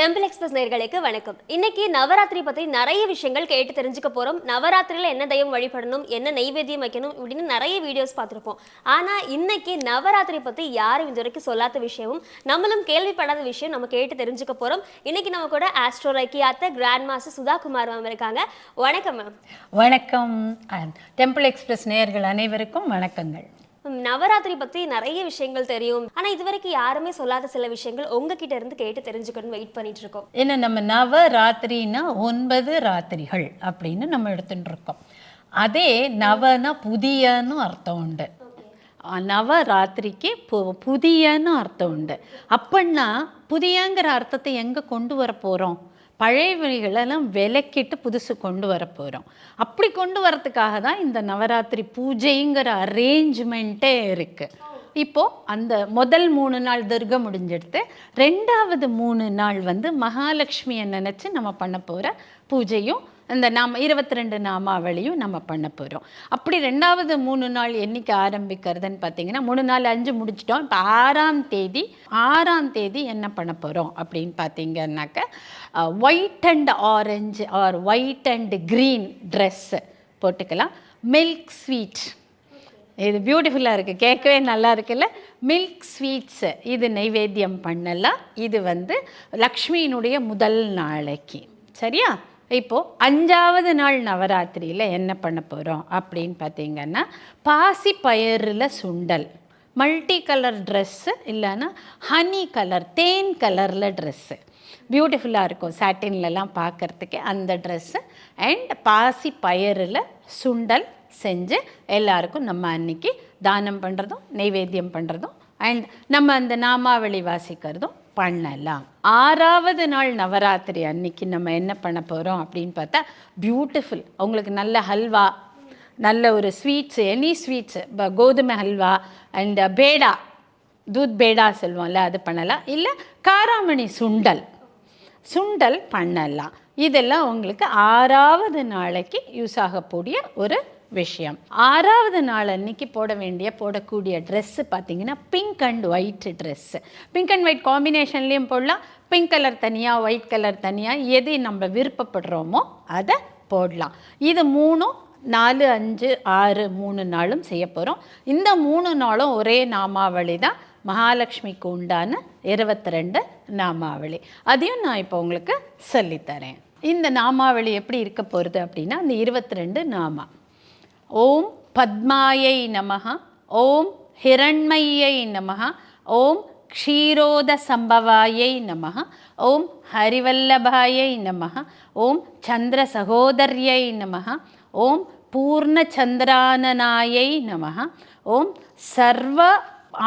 Temple express நேர்களுக்கு வணக்கம். இன்னைக்கு நவராத்திரி பத்தி நிறைய விஷயங்கள் கேட்டு தெரிஞ்சுக்க போறோம். நவராத்திரியில என்ன தெய்வம் வழிபடணும் என்ன நைவேத்தியம் வைக்கணும் இப்படின்னு நிறைய வீடியோஸ் பார்த்துருப்போம். ஆனா இன்னைக்கு நவராத்திரி பத்தி யாரும் இது வரைக்கும் சொல்லாத விஷயமும் நம்மளும் கேள்விப்படாத விஷயம் நம்ம கேட்டு தெரிஞ்சுக்க போறோம். இன்னைக்கு நம்ம கூட astro ரைக்கியாத்த grand master Sudha Kumar ma'am இருக்காங்க. வணக்கம் மேம் வணக்கம். டெம்பிள் எக்ஸ்பிரஸ் நேயர்கள் அனைவருக்கும் வணக்கங்கள். நவராத்திரி பத்தி நிறைய விஷயங்கள் தெரியும். ஆனா இது வரைக்கும் யாருமே சொல்லாத சில விஷயங்கள் உங்ககிட்ட இருந்து கேட்டு தெரிஞ்சுக்கணும்னு வெயிட் பண்ணிட்டு இருக்கோம். ஏன்னா நம்ம நவ ராத்திரினா ஒன்பது ராத்திரிகள் அப்படின்னு நம்ம எடுத்துட்டு இருக்கோம். அதே நவனா புதியன்னு அர்த்தம் உண்டு. அஹ் நவ ராத்திரிக்கு பு புதியன்னு அர்த்தம் உண்டு. அப்படின்னா புதியங்கிற அர்த்தத்தை எங்கே கொண்டு வர போகிறோம் பழைய வழிகளெல்லாம் விலக்கிட்டு புதுசு கொண்டு வர போகிறோம் அப்படி கொண்டு வரத்துக்காக தான் இந்த நவராத்திரி பூஜைங்கிற அரேஞ்ச்மெண்ட்டே இருக்குது இப்போது அந்த முதல் மூணு நாள் துர்கை முடிஞ்செடுத்து ரெண்டாவது மூணு நாள் வந்து மகாலட்சுமியை நினச்சி நம்ம பண்ண போகிற பூஜையும் இந்த நாம இருபத்தி ரெண்டு நாமாவளியும் நம்ம பண்ண போகிறோம் அப்படி ரெண்டாவது மூணு நாள் என்றைக்கு ஆரம்பிக்கிறதுன்னு பார்த்தீங்கன்னா மூணு நாள் அஞ்சு முடிச்சிட்டோம். இப்போ ஆறாம் தேதி ஆறாம் தேதி என்ன பண்ண போகிறோம் அப்படின்னு பார்த்தீங்கன்னாக்க white and orange or white and green dress போட்டுக்கலாம். மில்க் ஸ்வீட் இது பியூட்டிஃபுல்லாக இருக்குது கேட்கவே நல்லா இருக்குல்ல? மில்க் ஸ்வீட்ஸு இது நைவேத்தியம் பண்ணலாம். இது வந்து லக்ஷ்மியினுடைய முதல் நாளைக்கு. சரியா? இப்போது அஞ்சாவது நாள் நவராத்திரியில் என்ன பண்ண போகிறோம் அப்படின்னு பார்த்தீங்கன்னா பாசி பயிரில் சுண்டல் மல்டி கலர் ட்ரெஸ்ஸு இல்லைன்னா ஹனி கலர் தேன் கலரில் ட்ரெஸ்ஸு பியூட்டிஃபுல்லாக இருக்கும். சாட்டின்லலாம் பார்க்கறதுக்கு அந்த ட்ரெஸ்ஸு அண்ட் பாசி பயரில் சுண்டல் செஞ்சு எல்லாருக்கும் நம்ம அன்னைக்கு தானம் பண்ணுறதும் நைவேத்தியம் பண்ணுறதும் அண்ட் நம்ம அந்த நாமாவளி வாசிக்கிறதும் பண்ணலாம். ஆறாவது நாள் நவராத்திரி அன்னைக்கு நம்ம என்ன பண்ண போகிறோம் அப்படின்னு பார்த்தா பியூட்டிஃபுல் அவங்களுக்கு நல்ல ஹல்வா நல்ல ஒரு ஸ்வீட்ஸு எனி ஸ்வீட்ஸு கோதுமை ஹல்வா அண்ட் பேடா தூத் பேடா சொல்லுவோம்ல அது பண்ணலாம். இல்லை காராமணி சுண்டல். சுண்டல் பண்ணலாம். இதெல்லாம் உங்களுக்கு ஆறாவது நாளைக்கு யூஸ் ஆகக்கூடிய ஒரு விஷயம். ஆறாவது நாள் அன்னைக்கு போட வேண்டிய போடக்கூடிய ட்ரெஸ்ஸு பார்த்தீங்கன்னா pink and white dress pink and white காம்பினேஷன்லேயும் போடலாம். பிங்க் கலர் தனியாக ஒயிட் கலர் தனியாக எது நம்ம விருப்பப்படுறோமோ அதை போடலாம். இது மூணும் நாலு அஞ்சு ஆறு மூணு நாளும் செய்ய போகிறோம் இந்த மூணு நாளும் ஒரே நாமாவளி தான். மகாலட்சுமிக்கு உண்டான இருபத்தி ரெண்டு நாமாவளி. அதையும் நான் இப்போ உங்களுக்கு சொல்லித்தரேன். இந்த நாமாவளி எப்படி இருக்க போகிறது அப்படின்னா இந்த இருபத்தி ரெண்டு நாமா. ஓம் பத்மாயை நமக ஓம் ஹிரண்மையை நமக ஓம் க்ஷீரோத சம்பவாயை நமஹ ஓம் ஹரிவல்லபாயை நமஹ ஓம் சந்திர சகோதரியை நமஹ ஓம் பூர்ணச்சந்திரானனாயை நமஹ ஓம் சர்வ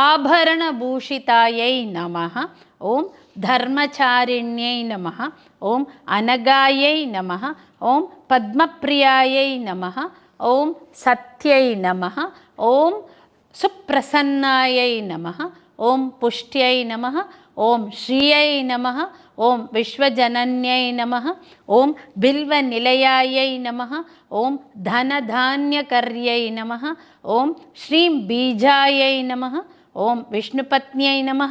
ஆபரணபூஷிதாயை நமஹ ஓம் தர்மச்சாரிண்யை நமஹ ஓம் அனகாயை நமஹ ஓம் பத்மப்ரியாயை நமஹ ఓం సత్యై నమ ఓం సుప్రసన్నాయై నమ ఓం పుష్ట్యై నమ ఓం శ్రియై నమ ఓం విశ్వజనన్యై నమ ఓం బిల్వనిలయాయై నమ ఓం ధనధాన్యకర్యై నమ ఓం శ్రీం బీజాయై నమ ఓం విష్ణుపత్న్యై నమ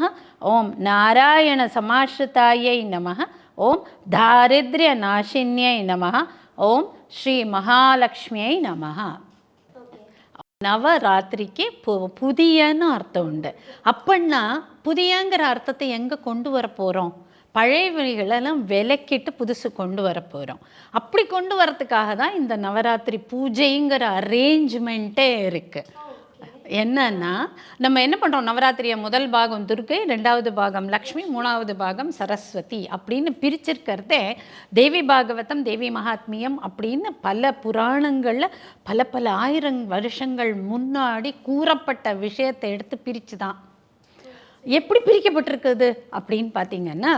ఓం నారాయణ సమాశ్రితాయై నమ ఓం దారిద్ర్యనాశిన్యై నమ ஓம் ஸ்ரீ மகாலட்சுமியை நமஹா. நவராத்திரிக்கு பு புதியன்னு அர்த்தம் உண்டு. அப்படின்னா புதியங்கிற அர்த்தத்தை எங்கே கொண்டு வர போகிறோம் பழையவைகளெல்லாம் விலக்கிட்டு புதுசு கொண்டு வர போகிறோம் அப்படி கொண்டு வரத்துக்காக தான் இந்த நவராத்திரி பூஜைங்கிற அரேஞ்ச்மெண்ட்டே இருக்குது என்னன்னா நம்ம என்ன பண்ணுறோம் நவராத்திரியை முதல் பாகம் துர்கை ரெண்டாவது பாகம் லக்ஷ்மி மூணாவது பாகம் சரஸ்வதி அப்படின்னு பிரிச்சிருக்கிறதே தேவி பாகவதம் தேவி மகாத்மியம் அப்படின்னு பல புராணங்களில் பல பல ஆயிரம் வருஷங்கள் முன்னாடி கூறப்பட்ட விஷயத்தை எடுத்து பிரித்து தான் எப்படி பிரிக்கப்பட்டிருக்குது அப்படின்னு பார்த்தீங்கன்னா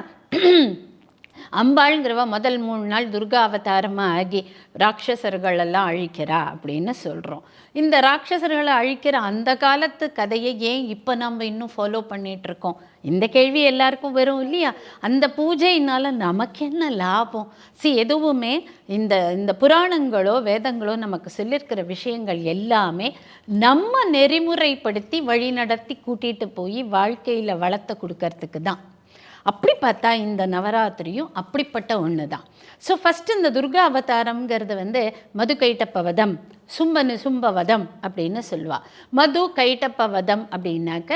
அம்பாளுங்கிறவ முதல் மூணு நாள் துர்கா அவதாரமாக ஆகி ராட்சசர்களெல்லாம் அழிக்கிறா அப்படின்னு சொல்கிறோம் இந்த ராட்சசர்களை அழிக்கிற அந்த காலத்து கதையை ஏன் இப்போ நம்ம இன்னும் ஃபாலோ பண்ணிட்டு இருக்கோம்? இந்த கேள்வி எல்லாருக்கும் வரும் இல்லையா? அந்த பூஜையினால நமக்கு என்ன லாபம்? சி எதுவுமே இந்த இந்த புராணங்களோ வேதங்களோ நமக்கு சொல்லியிருக்கிற விஷயங்கள் எல்லாமே நம்ம நெறிமுறைப்படுத்தி வழிநடத்தி கூட்டிகிட்டு போய் வாழ்க்கையில் வளர்த்த கொடுக்கறதுக்கு தான். அப்படி பார்த்தா இந்த நவராத்திரியும் அப்படிப்பட்ட ஒன்று தான் ஸோ ஃபஸ்ட்டு இந்த துர்கா அவதாரம்ங்கிறது வந்து மது கைட்டப்ப வதம் சும்ப நிசும்ப வதம் அப்படின்னு சொல்லுவா. மது கைட்டப்ப வதம் அப்படின்னாக்க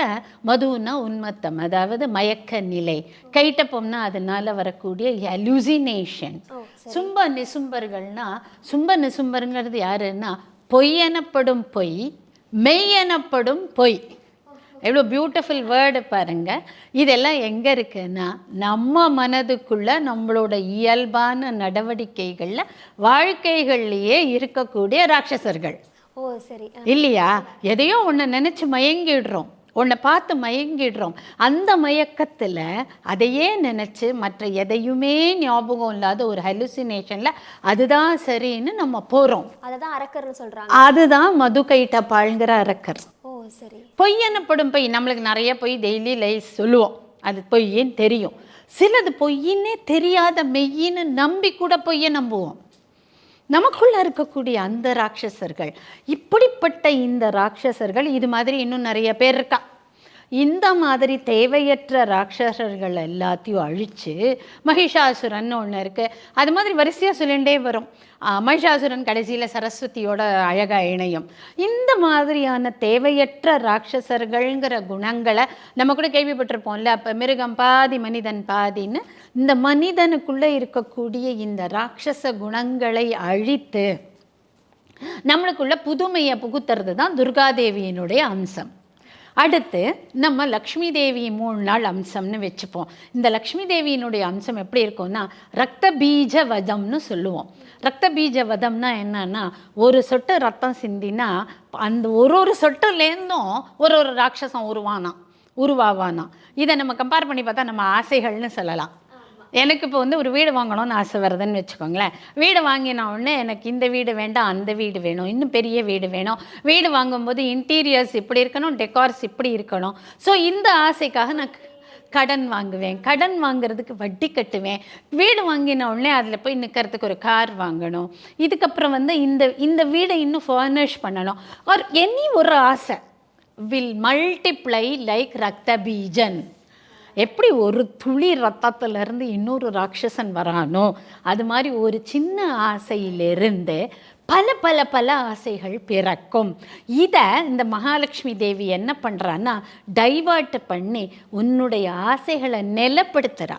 மதுன்னா உன்மத்தம் அதாவது மயக்க நிலை. கைட்டப்பம்னா அதனால் வரக்கூடிய ஹலூசினேஷன் ஓ சும்ப நிசும்பர்கள்னா சும்ப நிசும்பருங்கிறது யாருன்னா பொய்யெனப்படும் பொய் மெய்யெனப்படும் பொய். எவ்வளோ பியூட்டிஃபுல் வேர்டு பாருங்க. இதெல்லாம் எங்கே இருக்குன்னா நம்ம மனதுக்குள்ள நம்மளோட இயல்பான நடவடிக்கைகளில் வாழ்க்கைகள்லேயே இருக்கக்கூடிய ராட்சசர்கள். ஓ சரி. இல்லையா? எதையோ ஒன்று நினச்சி மயங்கிடுறோம். உன்னை பார்த்து மயங்கிடுறோம். அந்த மயக்கத்தில் அதையே நினச்சி மற்ற எதையுமே ஞாபகம் இல்லாத ஒரு ஹெலுசினேஷனில் அதுதான் சரின்னு நம்ம போகிறோம் அததான் அரக்கர்னு சொல்றாங்க. அதுதான் மது கைட்டப்பாள்ங்கிற அரக்கர். ஓ சரி. பொய் எனப்படும் பொய்? நம்மளுக்கு நிறைய பொய் டெய்லி லைஃப் சொல்லுவோம். அது பொய்யின்னு தெரியும். சிலது பொய்யின்னே தெரியாத மெய்யின்னு நம்பி கூட பொய்யை நம்புவோம். நமக்குள்ள இருக்கக்கூடிய அந்த ராட்சசர்கள் இப்படிப்பட்ட இந்த ராட்சசர்கள் இது மாதிரி இன்னும் நிறைய பேர் இருக்கா? இந்த மாதிரி தேவையற்ற ராட்சசர்கள் எல்லாத்தையும் அழித்து மகிஷாசுரன் ஒன்று இருக்குது அது மாதிரி வரிசையாக சொல்லிகிட்டே வரும். மகிஷாசுரன் கடைசியில் சரஸ்வதியோட அழகாக இணையும். இந்த மாதிரியான தேவையற்ற ராட்சசர்கள்ங்கிற குணங்களை நம்ம கூட கேள்விப்பட்டிருப்போம்ல அப்போ மிருகம் பாதி மனிதன் பாதின்னு. இந்த மனிதனுக்குள்ளே இருக்கக்கூடிய இந்த ராட்சச குணங்களை அழித்து நம்மளுக்குள்ள புதுமையை புகுத்துறது தான் துர்காதேவியினுடைய அம்சம். அடுத்து நம்ம லக்ஷ்மி தேவி மூணு நாள் அம்சம்னு வச்சுப்போம். இந்த லக்ஷ்மி தேவியினுடைய அம்சம் எப்படி இருக்கும்னா ரத்த பீஜ வதம்னு சொல்லுவோம். ரத்த பீஜ வதம்னா என்னன்னா ஒரு சொட்டு ரத்தம் சிந்தினா அந்த ஒரு ஒரு சொட்டுலேருந்தும் ஒரு ஒரு ராட்சசம் உருவானா உருவாவானா இதை நம்ம கம்பேர் பண்ணி பார்த்தா நம்ம ஆசைகள்னு சொல்லலாம். எனக்கு இப்போ வந்து ஒரு வீடு வாங்கணும்னு ஆசை வருதுன்னு வச்சுக்கோங்களேன். வீடு வாங்கின உடனே எனக்கு இந்த வீடு வேண்டாம் அந்த வீடு வேணும் இன்னும் பெரிய வீடு வேணும். வீடு வாங்கும்போது இன்டீரியர்ஸ் இப்படி இருக்கணும் டெக்கார்ஸ் இப்படி இருக்கணும். ஸோ இந்த ஆசைக்காக நான் கடன் வாங்குவேன். கடன் வாங்குறதுக்கு வட்டி கட்டுவேன். வீடு வாங்கின உடனே அதில் போய் நிற்கிறதுக்கு ஒரு கார் வாங்கணும். இதுக்கப்புறம் வந்து இந்த இந்த வீடை இன்னும் ஃபர்னிஷ் பண்ணணும். ஒரு எனி ஒரு ஆசை. வில் மல்டிப்ளை லைக் ரத்த பீஜன். எப்படி ஒரு துளி ரத்தத்திலிருந்து இன்னொரு ராட்சசன் வரானோ அது மாதிரி ஒரு சின்ன ஆசையிலிருந்து பல பல பல ஆசைகள் பிறக்கும். இதை இந்த மகாலட்சுமி தேவி என்ன பண்ணுறான்னா டைவர்ட் பண்ணி உன்னுடைய ஆசைகளை நிலப்படுத்துகிறா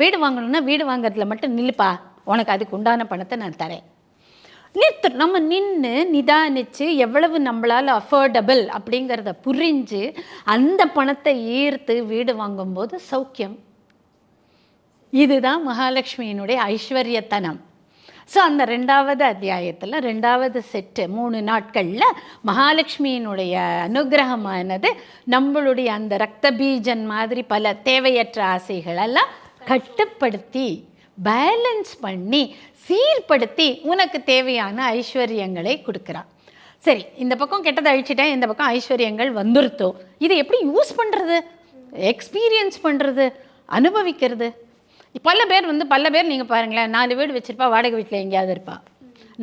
வீடு வாங்கணும்னா வீடு வாங்குறதுல மட்டும் நில்லுப்பா. உனக்கு அதுக்கு உண்டான பணத்தை நான் தரேன். நித்து நம்ம நின்று நிதானிச்சு எவ்வளவு நம்மளால் அஃபோர்டபுள் அப்படிங்கிறத புரிஞ்சு அந்த பணத்தை ஈர்த்து வீடு வாங்கும்போது சௌக்கியம். இதுதான் மகாலட்சுமியினுடைய ஐஸ்வர்யத்தனம். ஸோ அந்த ரெண்டாவது அத்தியாயத்தில் ரெண்டாவது செட்டு மூணு நாட்களில் மகாலட்சுமியினுடைய அனுகிரகமானது நம்மளுடைய அந்த ரத்த பீஜன் மாதிரி பல தேவையற்ற ஆசைகளெல்லாம் கட்டுப்படுத்தி பேலன்ஸ் பண்ணி சீர்படுத்தி உனக்கு தேவையான ஐஸ்வர்யங்களை கொடுக்குறான். சரி இந்த பக்கம் கெட்டதை அழிச்சிட்டேன் இந்த பக்கம் ஐஸ்வர்யங்கள் வந்துருத்தோ? இதை எப்படி யூஸ் பண்ணுறது எக்ஸ்பீரியன்ஸ் பண்ணுறது அனுபவிக்கிறது? பல பேர் வந்து பல பேர் நீங்கள் பாருங்களேன் நாலு வீடு வச்சுருப்பா வாடகை வீட்டில் எங்கேயாவது இருப்பா.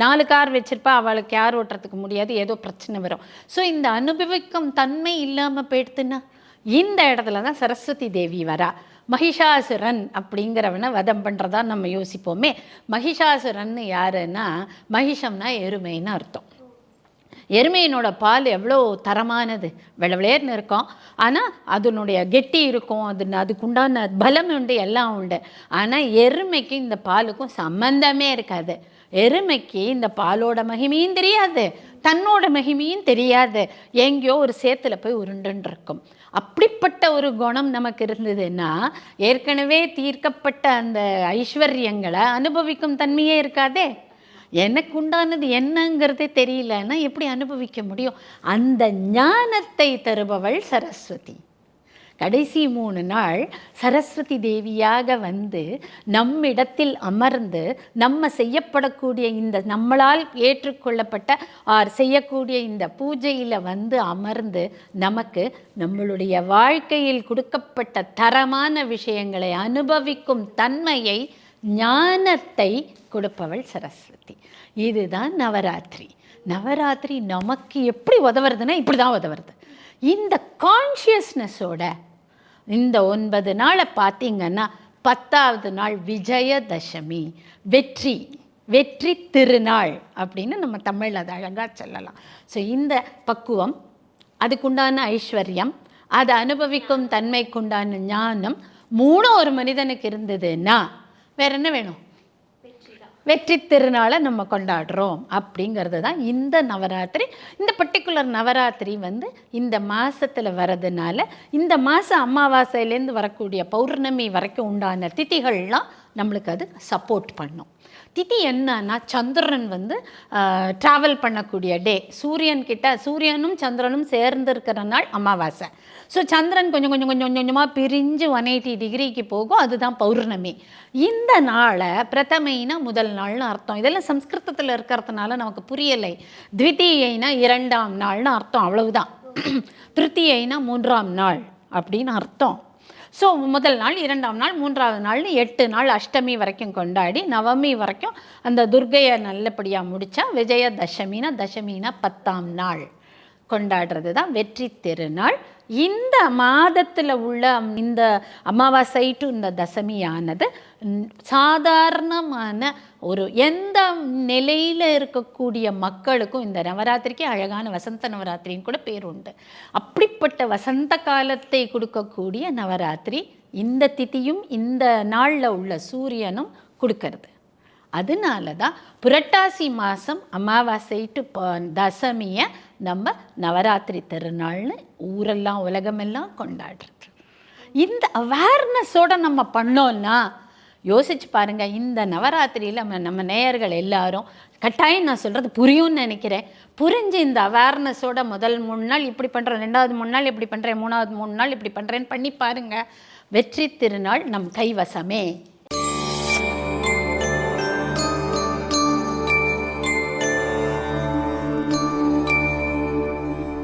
நாலு கார் வச்சுருப்பா அவளுக்கு யார் ஓட்டுறதுக்கு முடியாது ஏதோ பிரச்சனை வரும். ஸோ இந்த அனுபவிக்கும் தன்மை இல்லாமல் போயிடுத்துன்னா இந்த இடத்துல தான் சரஸ்வதி தேவி வரா. மகிஷாசுரன் அப்படிங்கிறவனை வதம் பண்ணுறதா நம்ம யோசிப்போமே. மகிஷாசுரன் யாருன்னா மகிஷம்னா எருமைன்னு அர்த்தம். எருமையினோட பால் எவ்வளோ தரமானது? வெளவெளேர்னு இருக்கும். ஆனால் அதனுடைய கெட்டி இருக்கும் அது அதுக்குண்டான பலம் உண்டு எல்லாம் உண்டு. ஆனால் எருமைக்கு இந்த பாலுக்கும் சம்மந்தமே இருக்காது. எருமைக்கு இந்த பாலோட மகிமையும் தெரியாது. தன்னோட மகிமையும் தெரியாது. எங்கேயோ ஒரு சேத்துல போய் உருண்டுன்னு இருக்கும் அப்படிப்பட்ட ஒரு குணம் நமக்கு இருந்ததுன்னா ஏற்கனவே தீர்க்கப்பட்ட அந்த ஐஸ்வர்யங்களை அனுபவிக்கும் தன்மையே இருக்காதே? எனக்கு உண்டானது என்னங்கிறதே தெரியலன்னா எப்படி அனுபவிக்க முடியும்? அந்த ஞானத்தை தருபவள் சரஸ்வதி. கடைசி மூணு நாள் சரஸ்வதி தேவியாக வந்து நம்மிடத்தில் அமர்ந்து நம்ம செய்யப்படக்கூடிய இந்த நம்மளால் ஏற்றுக்கொள்ளப்பட்ட ஆர் செய்யக்கூடிய இந்த பூஜையில் வந்து அமர்ந்து நமக்கு நம்மளுடைய வாழ்க்கையில் கொடுக்கப்பட்ட தரமான விஷயங்களை அனுபவிக்கும் தன்மையை ஞானத்தை கொடுப்பவள் சரஸ்வதி. இதுதான் நவராத்திரி. நவராத்திரி நமக்கு எப்படி உதவுறதுன்னா இப்படி தான் உதவுறது. இந்த கான்ஷியஸ்னஸோட இந்த ஒன்பது நாளை பார்த்தீங்கன்னா பத்தாவது நாள் விஜயதசமி வெற்றி வெற்றி திருநாள் அப்படின்னு நம்ம தமிழில் அதை அழகாக சொல்லலாம். ஸோ இந்த பக்குவம் அதுக்குண்டான ஐஸ்வர்யம் அதை அனுபவிக்கும் தன்மைக்குண்டான ஞானம் மூணும் ஒரு மனிதனுக்கு இருந்ததுன்னா வேற என்ன வேணும்? வெற்றி திருநாளை நம்ம கொண்டாடுறோம் அப்படிங்கிறது தான் இந்த நவராத்திரி. இந்த பர்டிகுலர் நவராத்திரி வந்து இந்த மாதத்தில் வர்றதுனால இந்த மாதம் அமாவாசையிலேருந்து வரக்கூடிய பௌர்ணமி வரைக்கும் உண்டான திதிகள்லாம் நம்மளுக்கு அது சப்போர்ட் பண்ணும். திதி என்னன்னா சந்திரன் வந்து ட்ராவல் பண்ணக்கூடிய டே சூரியன் கிட்ட சூரியனும் சந்திரனும் சேர்ந்து இருக்கிற நாள் அமாவாசை. ஸோ சந்திரன் கொஞ்சம் கொஞ்சம் கொஞ்சம் கொஞ்சம் கொஞ்சமாக பிரிஞ்சு ஒன் எயிட்டி டிகிரிக்கு போகும். அதுதான் பௌர்ணமி. இந்த நாளை பிரதமைனா முதல் நாள்னு அர்த்தம். இதெல்லாம் சம்ஸ்கிருதத்தில் இருக்கிறதுனால நமக்கு புரியலை. த்விதீயைனா இரண்டாம் நாள்னு அர்த்தம். அவ்வளவுதான். திருத்தியைனா மூன்றாம் நாள் அப்படின்னு அர்த்தம். ஸோ முதல் நாள் இரண்டாம் நாள் மூன்றாவது நாள்னு எட்டு நாள் அஷ்டமி வரைக்கும் கொண்டாடி நவமி வரைக்கும் அந்த துர்கையை நல்லபடியாக முடித்தா விஜயதசமினா தசமினா பத்தாம் நாள் கொண்டாடுறது தான் வெற்றி திருநாள். இந்த மாதத்தில் உள்ள இந்த அமாவாசை டு இந்த தசமியானது சாதாரணமான ஒரு எந்த நிலையில் இருக்கக்கூடிய மக்களுக்கும் இந்த நவராத்திரிக்கு அழகான வசந்த நவராத்திரின்னு கூட பேர் உண்டு. அப்படி அப்படிப்பட்ட வசந்த காலத்தை கொடுக்கக்கூடிய நவராத்திரி இந்த திதியும் இந்த நாளில் உள்ள சூரியனும் கொடுக்கறது. அதனால தான் புரட்டாசி மாதம் அமாவாசை டு தசமியை நம்ம நவராத்திரி திருநாள்னு ஊரெல்லாம் உலகமெல்லாம் கொண்டாடுறது. இந்த அவேர்னஸோட நம்ம பண்ணோம்னா யோசிச்சு பாருங்க இந்த நவராத்திரியில் நம்ம நம்ம நேயர்கள் எல்லாரும் கட்டாயம் நான் சொல்கிறது புரியும்னு நினைக்கிறேன். புரிஞ்சு இந்த அவேர்னஸோட முதல் மூணு நாள் இப்படி பண்ணுறேன் ரெண்டாவது மூணு நாள் இப்படி பண்ணுறேன் மூணாவது மூணு நாள் இப்படி பண்ணுறேன்னு பண்ணி பாருங்க. வெற்றி திருநாள் நம் கைவசமே.